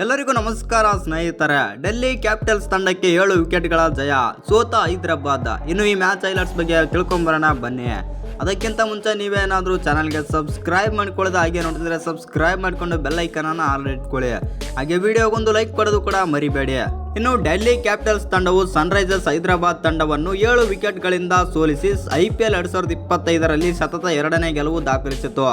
ಎಲ್ಲರಿಗೂ ನಮಸ್ಕಾರ, ಸ್ನೇಹಿತರೆ. ಡೆಲ್ಲಿ ಕ್ಯಾಪಿಟಲ್ಸ್ ತಂಡಕ್ಕೆ ಏಳು ವಿಕೆಟ್ಗಳ ಜಯ. ಸೋತ ಹೈದರಾಬಾದ್. ಇನ್ನು ಈ ಮ್ಯಾಚ್ ಹೈಲೈಟ್ಸ್ ಬಗ್ಗೆ ತಿಳ್ಕೊಂಬರೋಣ, ಬನ್ನಿ. ಅದಕ್ಕಿಂತ ಮುಂಚೆ ನೀವೇನಾದರೂ ಚಾನಲ್ಗೆ ಸಬ್ಸ್ಕ್ರೈಬ್ ಮಾಡ್ಕೊಳ್ಳೋದು, ಹಾಗೆ ನೋಡಿದ್ರೆ ಸಬ್ಸ್ಕ್ರೈಬ್ ಮಾಡ್ಕೊಂಡು ಬೆಲ್ ಐಕನನ್ನು ಆಲ್ ಇಟ್ಕೊಳ್ಳಿ. ಹಾಗೆ ವಿಡಿಯೋಗೊಂದು ಲೈಕ್ ಕೊಡೋದು ಕೂಡ ಮರಿಬೇಡಿ. ಇನ್ನು ಡೆಲ್ಲಿ ಕ್ಯಾಪಿಟಲ್ಸ್ ತಂಡವು ಸನ್ರೈಸರ್ಸ್ ಹೈದರಾಬಾದ್ ತಂಡವನ್ನು ಏಳು ವಿಕೆಟ್ಗಳಿಂದ ಸೋಲಿಸಿ ಐ ಪಿ ಎಲ್ ಎರಡು ಸಾವಿರದ ಇಪ್ಪತ್ತೈದರಲ್ಲಿ ಸತತ ಎರಡನೇ ಗೆಲುವು ದಾಖಲಿಸಿತು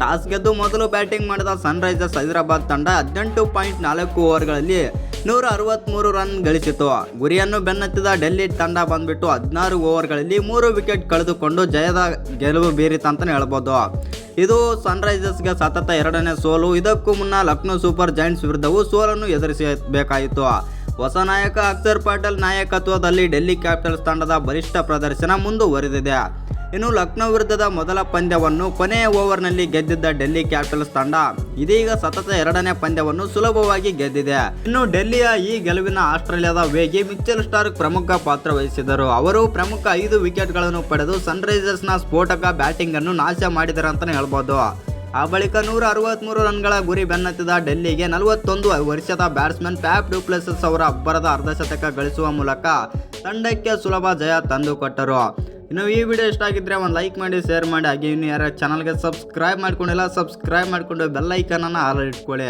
ಟಾಸ್ ಗೆದ್ದು ಮೊದಲು ಬ್ಯಾಟಿಂಗ್ ಮಾಡಿದ ಸನ್ರೈಸರ್ಸ್ ಹೈದರಾಬಾದ್ ತಂಡ ಹದಿನೆಂಟು ಪಾಯಿಂಟ್ ನಾಲ್ಕು ಓವರ್ಗಳಲ್ಲಿ ನೂರ ಅರವತ್ತ್ಮೂರು ರನ್ ಗಳಿಸಿತು ಗುರಿಯನ್ನು ಬೆನ್ನತ್ತಿದ ಡೆಲ್ಲಿ ತಂಡ ಬಂದ್ಬಿಟ್ಟು ಹದಿನಾರು ಓವರ್ಗಳಲ್ಲಿ ಮೂರು ವಿಕೆಟ್ ಕಳೆದುಕೊಂಡು ಜಯದ ಗೆಲುವು ಬೀರಿತ ಅಂತಲೇ ಹೇಳ್ಬೋದು. ಇದು ಸನ್ರೈಸರ್ಸ್ಗೆ ಸತತ ಎರಡನೇ ಸೋಲು. ಇದಕ್ಕೂ ಮುನ್ನ ಲಕ್ನೋ ಸೂಪರ್ ಜೈಂಟ್ಸ್ ವಿರುದ್ಧವು ಸೋಲನ್ನು ಎದುರಿಸಬೇಕಾಯಿತು. ಹೊಸ ನಾಯಕ ಅಕ್ಷರ್ ಪಟೇಲ್ ನಾಯಕತ್ವದಲ್ಲಿ ಡೆಲ್ಲಿ ಕ್ಯಾಪಿಟಲ್ಸ್ ತಂಡದ ಬಲಿಷ್ಠ ಪ್ರದರ್ಶನ ಮುಂದುವರೆದಿದೆ. ಇನ್ನು ಲಕ್ನೋ ವಿರುದ್ಧದ ಮೊದಲ ಪಂದ್ಯವನ್ನು ಕೊನೆಯ ಓವರ್ನಲ್ಲಿ ಗೆದ್ದಿದ್ದ ಡೆಲ್ಲಿ ಕ್ಯಾಪಿಟಲ್ಸ್ ತಂಡ. ಇದೀಗ ಸತತ ಎರಡನೇ ಪಂದ್ಯವನ್ನು ಸುಲಭವಾಗಿ ಗೆದ್ದಿದೆ. ಇನ್ನು ಡೆಲ್ಲಿಯ ಈ ಗೆಲುವಿನ ಆಸ್ಟ್ರೇಲಿಯಾದ ವೇಗಿ ಮಿಚ್ಚಲ್ ಸ್ಟಾರ್ಕ್ ಪ್ರಮುಖ ಪಾತ್ರ ವಹಿಸಿದರು ಅವರು ಪ್ರಮುಖ ಐದು ವಿಕೆಟ್ಗಳನ್ನು ಪಡೆದು ಸನ್ರೈಸರ್ಸ್ನ ಸ್ಫೋಟಕ ಬ್ಯಾಟಿಂಗ್ ಅನ್ನು ನಾಶ ಮಾಡಿದರು ಅಂತಾನೆ ಹೇಳ್ಬೋದು. ಆ ಬಳಿಕ ನೂರ ಅರವತ್ಮೂರು ರನ್ಗಳ ಗುರಿ ಬೆನ್ನತ್ತಿದ ಡೆಲ್ಲಿಗೆ ನಲವತ್ತೊಂದು ವರ್ಷದ ಬ್ಯಾಟ್ಸ್ಮನ್ ಪ್ಯಾಪ್ ಡ್ಯೂಪ್ಲೆಸಸ್ ಅವರ ಅಬ್ಬರದ ಅರ್ಧಶತಕ ಗಳಿಸುವ ಮೂಲಕ ತಂಡಕ್ಕೆ ಸುಲಭ ಜಯ ತಂದುಕೊಟ್ಟರು. ಇನ್ನು ಈ ವಿಡಿಯೋ ಇಷ್ಟ ಆಗಿದ್ರೆ ಒಂದು ಲೈಕ್ ಮಾಡಿ ಶೇರ್ ಮಾಡಿ, ಹಾಗೆ ಇನ್ನು ಯಾರು ಚಾನಲ್ಗೆ ಸಬ್ಸ್ಕ್ರೈಬ್ ಮಾಡ್ಕೊಂಡಿಲ್ಲ ಸಬ್ಸ್ಕ್ರೈಬ್ ಮಾಡಿಕೊಂಡು ಬೆಲ್ ಐಕನನ್ನು ಆಲ್ ಇಟ್ಕೊಳ್ಳಿ.